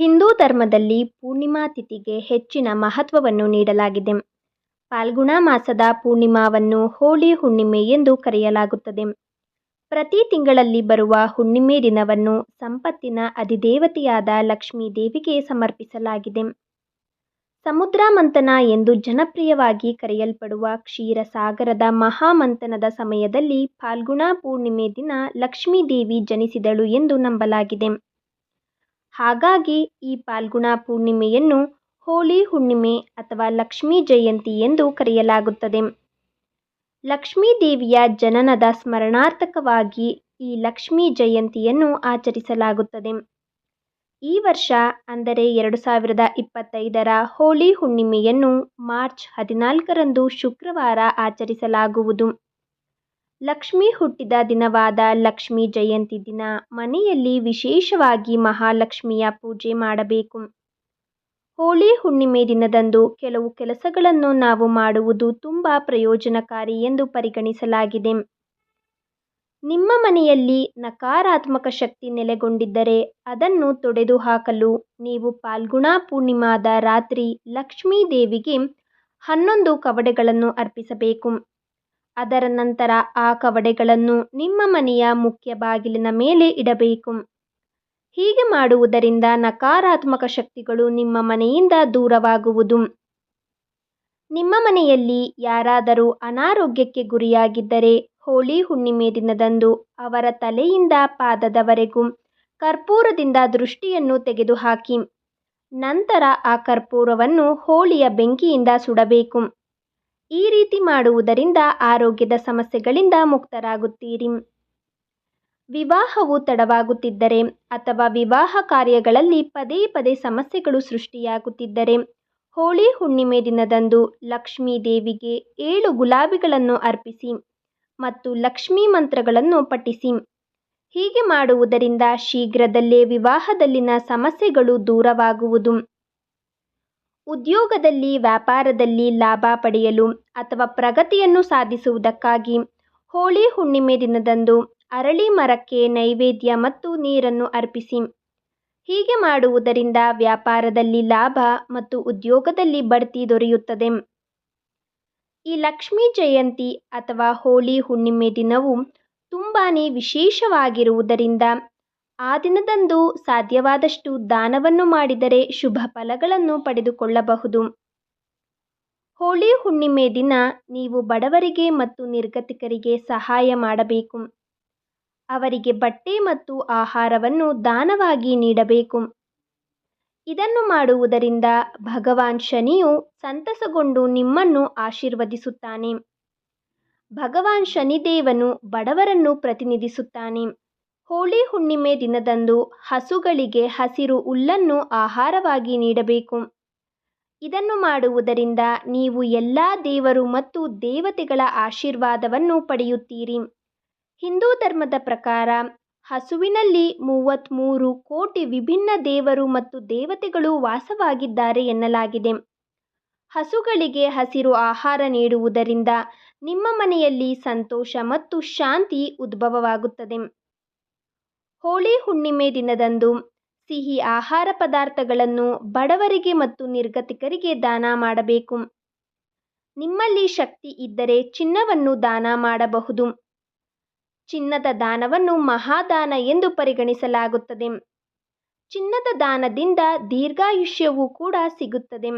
ಹಿಂದೂ ಧರ್ಮದಲ್ಲಿ ಪೂರ್ಣಿಮಾ ತಿಥಿಗೆ ಹೆಚ್ಚಿನ ಮಹತ್ವವನ್ನು ನೀಡಲಾಗಿದೆ. ಫಾಲ್ಗುಣ ಮಾಸದ ಪೂರ್ಣಿಮಾವನ್ನು ಹೋಳಿ ಹುಣ್ಣಿಮೆ ಎಂದು ಕರೆಯಲಾಗುತ್ತದೆ. ಪ್ರತಿ ತಿಂಗಳಲ್ಲಿ ಬರುವ ಹುಣ್ಣಿಮೆ ದಿನವನ್ನು ಸಂಪತ್ತಿನ ಅಧಿದೇವತೆಯಾದ ಲಕ್ಷ್ಮೀ ದೇವಿಗೆ ಸಮರ್ಪಿಸಲಾಗಿದೆ. ಸಮುದ್ರ ಮಂಥನ ಎಂದು ಜನಪ್ರಿಯವಾಗಿ ಕರೆಯಲ್ಪಡುವ ಕ್ಷೀರಸಾಗರದ ಮಹಾಮಂಥನದ ಸಮಯದಲ್ಲಿ ಫಾಲ್ಗುಣ ಪೂರ್ಣಿಮೆ ದಿನ ಲಕ್ಷ್ಮೀ ದೇವಿ ಜನಿಸಿದಳು ಎಂದು ನಂಬಲಾಗಿದೆ. ಹಾಗಾಗಿ ಈ ಪಾಲ್ಗುಣ ಪೂರ್ಣಿಮೆಯನ್ನು ಹೋಳಿ ಹುಣ್ಣಿಮೆ ಅಥವಾ ಲಕ್ಷ್ಮೀ ಜಯಂತಿ ಎಂದು ಕರೆಯಲಾಗುತ್ತದೆ. ಲಕ್ಷ್ಮೀ ದೇವಿಯ ಜನನದ ಸ್ಮರಣಾರ್ಥಕವಾಗಿ ಈ ಲಕ್ಷ್ಮೀ ಜಯಂತಿಯನ್ನು ಆಚರಿಸಲಾಗುತ್ತದೆ. ಈ ವರ್ಷ ಅಂದರೆ ಎರಡು ಸಾವಿರದ ಇಪ್ಪತ್ತೈದರ ಹೋಳಿ ಹುಣ್ಣಿಮೆಯನ್ನು ಮಾರ್ಚ್ ಹದಿನಾಲ್ಕರಂದು ಶುಕ್ರವಾರ ಆಚರಿಸಲಾಗುವುದು. ಲಕ್ಷ್ಮಿ ಹುಟ್ಟಿದ ದಿನವಾದ ಲಕ್ಷ್ಮೀ ಜಯಂತಿ ದಿನ. ಮನೆಯಲ್ಲಿ ವಿಶೇಷವಾಗಿ ಮಹಾಲಕ್ಷ್ಮಿಯ ಪೂಜೆ ಮಾಡಬೇಕು. ಹೋಳಿ ಹುಣ್ಣಿಮೆ ದಿನದಂದು ಕೆಲವು ಕೆಲಸಗಳನ್ನು ನಾವು ಮಾಡುವುದು ತುಂಬ ಪ್ರಯೋಜನಕಾರಿ ಎಂದು ಪರಿಗಣಿಸಲಾಗಿದೆ. ನಿಮ್ಮ ಮನೆಯಲ್ಲಿ ನಕಾರಾತ್ಮಕ ಶಕ್ತಿ ನೆಲೆಗೊಂಡಿದ್ದರೆ ಅದನ್ನು ತೊಡೆದು ಹಾಕಲು ನೀವು ಪಾಲ್ಗುಣ ಪೂರ್ಣಿಮಾದ ರಾತ್ರಿ ಲಕ್ಷ್ಮೀ ದೇವಿಗೆ ಹನ್ನೊಂದು ಕವಡೆಗಳನ್ನು ಅರ್ಪಿಸಬೇಕು. ಅದರ ನಂತರ ಆ ಕವಡೆಗಳನ್ನು ನಿಮ್ಮ ಮನೆಯ ಮುಖ್ಯ ಬಾಗಿಲಿನ ಮೇಲೆ ಇಡಬೇಕು. ಹೀಗೆ ಮಾಡುವುದರಿಂದ ನಕಾರಾತ್ಮಕ ಶಕ್ತಿಗಳು ನಿಮ್ಮ ಮನೆಯಿಂದ ದೂರವಾಗುವುದು. ನಿಮ್ಮ ಮನೆಯಲ್ಲಿ ಯಾರಾದರೂ ಅನಾರೋಗ್ಯಕ್ಕೆ ಗುರಿಯಾಗಿದ್ದರೆ ಹೋಳಿ ಹುಣ್ಣಿಮೆ ದಿನದಂದು ಅವರ ತಲೆಯಿಂದ ಪಾದದವರೆಗೂ ಕರ್ಪೂರದಿಂದ ದೃಷ್ಟಿಯನ್ನು ತೆಗೆದುಹಾಕಿ. ನಂತರ ಆ ಕರ್ಪೂರವನ್ನು ಹೋಳಿಯ ಬೆಂಕಿಯಿಂದ ಸುಡಬೇಕು. ಈ ರೀತಿ ಮಾಡುವುದರಿಂದ ಆರೋಗ್ಯದ ಸಮಸ್ಯೆಗಳಿಂದ ಮುಕ್ತರಾಗುತ್ತೀರಿ. ವಿವಾಹವು ತಡವಾಗುತ್ತಿದ್ದರೆ ಅಥವಾ ವಿವಾಹ ಕಾರ್ಯಗಳಲ್ಲಿ ಪದೇ ಪದೇ ಸಮಸ್ಯೆಗಳು ಸೃಷ್ಟಿಯಾಗುತ್ತಿದ್ದರೆ ಹೋಳಿ ಹುಣ್ಣಿಮೆ ದಿನದಂದು ಲಕ್ಷ್ಮೀ ದೇವಿಗೆ ಏಳು ಗುಲಾಬಿಗಳನ್ನು ಅರ್ಪಿಸಿ ಮತ್ತು ಲಕ್ಷ್ಮೀ ಮಂತ್ರಗಳನ್ನು ಪಠಿಸಿ. ಹೀಗೆ ಮಾಡುವುದರಿಂದ ಶೀಘ್ರದಲ್ಲೇ ವಿವಾಹದಲ್ಲಿನ ಸಮಸ್ಯೆಗಳು ದೂರವಾಗುವುದು. ಉದ್ಯೋಗದಲ್ಲಿ ವ್ಯಾಪಾರದಲ್ಲಿ ಲಾಭ ಪಡೆಯಲು ಅಥವಾ ಪ್ರಗತಿಯನ್ನು ಸಾಧಿಸುವುದಕ್ಕಾಗಿ ಹೋಳಿ ಹುಣ್ಣಿಮೆ ದಿನದಂದು ಅರಳಿ ಮರಕ್ಕೆ ನೈವೇದ್ಯ ಮತ್ತು ನೀರನ್ನು ಅರ್ಪಿಸಿ. ಹೀಗೆ ಮಾಡುವುದರಿಂದ ವ್ಯಾಪಾರದಲ್ಲಿ ಲಾಭ ಮತ್ತು ಉದ್ಯೋಗದಲ್ಲಿ ಬಡ್ತಿ ದೊರೆಯುತ್ತದೆ. ಈ ಲಕ್ಷ್ಮೀ ಜಯಂತಿ ಅಥವಾ ಹೋಳಿ ಹುಣ್ಣಿಮೆ ದಿನವು ತುಂಬಾ ವಿಶೇಷವಾಗಿರುವುದರಿಂದ ಆ ದಿನದಂದು ಸಾಧ್ಯವಾದಷ್ಟು ದಾನವನ್ನು ಮಾಡಿದರೆ ಶುಭ ಫಲಗಳನ್ನು ಪಡೆದುಕೊಳ್ಳಬಹುದು. ಹೋಳಿ ಹುಣ್ಣಿಮೆ ದಿನ ನೀವು ಬಡವರಿಗೆ ಮತ್ತು ನಿರ್ಗತಿಕರಿಗೆ ಸಹಾಯ ಮಾಡಬೇಕು. ಅವರಿಗೆ ಬಟ್ಟೆ ಮತ್ತು ಆಹಾರವನ್ನು ದಾನವಾಗಿ ನೀಡಬೇಕು. ಇದನ್ನು ಮಾಡುವುದರಿಂದ ಭಗವಾನ್ ಶನಿಯು ಸಂತಸಗೊಂಡು ನಿಮ್ಮನ್ನು ಆಶೀರ್ವದಿಸುತ್ತಾನೆ. ಭಗವಾನ್ ಶನಿದೇವನು ಬಡವರನ್ನು ಪ್ರತಿನಿಧಿಸುತ್ತಾನೆ. ಹೋಳಿ ಹುಣ್ಣಿಮೆ ದಿನದಂದು ಹಸುಗಳಿಗೆ ಹಸಿರು ಹುಲ್ಲನ್ನು ಆಹಾರವಾಗಿ ನೀಡಬೇಕು. ಇದನ್ನು ಮಾಡುವುದರಿಂದ ನೀವು ಎಲ್ಲ ದೇವರು ಮತ್ತು ದೇವತೆಗಳ ಆಶೀರ್ವಾದವನ್ನು ಪಡೆಯುತ್ತೀರಿ. ಹಿಂದೂ ಧರ್ಮದ ಪ್ರಕಾರ ಹಸುವಿನಲ್ಲಿ ಮೂವತ್ತ್ಮೂರು ಕೋಟಿ ವಿಭಿನ್ನ ದೇವರು ಮತ್ತು ದೇವತೆಗಳು ವಾಸವಾಗಿದ್ದಾರೆ ಎನ್ನಲಾಗಿದೆ. ಹಸುಗಳಿಗೆ ಹಸಿರು ಆಹಾರ ನೀಡುವುದರಿಂದ ನಿಮ್ಮ ಮನೆಯಲ್ಲಿ ಸಂತೋಷ ಮತ್ತು ಶಾಂತಿ ಉದ್ಭವವಾಗುತ್ತದೆ. ಹೋಳಿ ಹುಣ್ಣಿಮೆ ದಿನದಂದು ಸಿಹಿ ಆಹಾರ ಪದಾರ್ಥಗಳನ್ನು ಬಡವರಿಗೆ ಮತ್ತು ನಿರ್ಗತಿಕರಿಗೆ ದಾನ ಮಾಡಬೇಕು. ನಿಮ್ಮಲ್ಲಿ ಶಕ್ತಿ ಇದ್ದರೆ ಚಿನ್ನವನ್ನು ದಾನ ಮಾಡಬಹುದು. ಚಿನ್ನದ ದಾನವನ್ನು ಮಹಾದಾನ ಎಂದು ಪರಿಗಣಿಸಲಾಗುತ್ತದೆ. ಚಿನ್ನದ ದಾನದಿಂದ ದೀರ್ಘಾಯುಷ್ಯವೂ ಕೂಡ ಸಿಗುತ್ತದೆ.